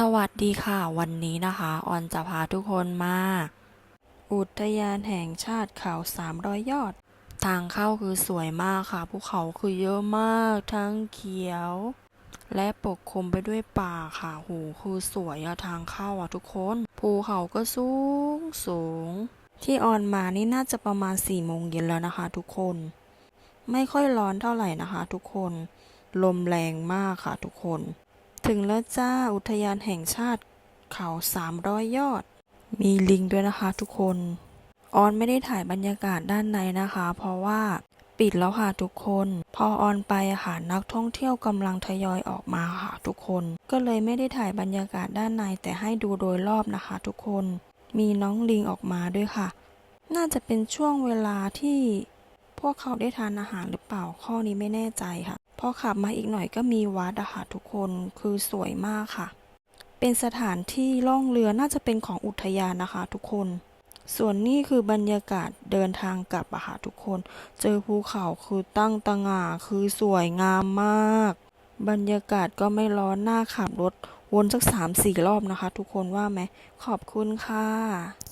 สวัสดีค่ะ วันนี้นะคะ ออนจะพาทุกคนมา อุทยานแห่งชาติเขา300 ยอด ทางเข้าคือสวยมากค่ะ ภูเขาคือเยอะมาก ทั้งเขียว และปกคลุมไปด้วยป่าค่ะโหคือสวยอะทางเข้าอะทุกคน ภูเขาก็สูงสูง ที่ออนมานี่น่าจะประมาณ4โมงเย็นแล้วนะคะ ทุกคน ไม่ค่อยร้อนเท่าไหร่นะคะ ทุกคน ลมแรงมากค่ะ ทุกคน ถึงแล้วจ้าอุทยานแห่งชาติเขา300ยยอด มีลิงด้วยนะคะทุกคน ออนไม่ได้ถ่ายบรรยากาศด้านในนะคะ เพราะว่าปิดแล้วค่ะทุกคน พอออนไปค่ะนักท่องเที่ยวกำลังทยอยออกมาค่ะทุกคน ก็เลยไม่ได้ถ่ายบรรยากาศด้านในแต่ให้ดูโดยรอบนะคะ ทุกคน มีน้องลิงออกมาด้วยค่ะ น่าจะเป็นช่วงเวลาที่พวกเขาได้ทานอาหารหรือเปล่าข้อนี้ไม่แน่ใจค่ะ พอขับมาอีกหน่อยก็มีวัดอะค่ะทุกคนคือสวยมากค่ะ เป็นสถานที่ล่องเรือน่าจะเป็นของอุทยานนะคะทุกคน ส่วนนี้คือบรรยากาศเดินทางกลับอะค่ะทุกคน เจอภูเขาคือตั้งตะงาคือสวยงามมาก บรรยากาศก็ไม่ร้อนหน่าขับรถวนสักสามสี่รอบนะคะ ทุกคนว่าไหมขอบคุณค่ะ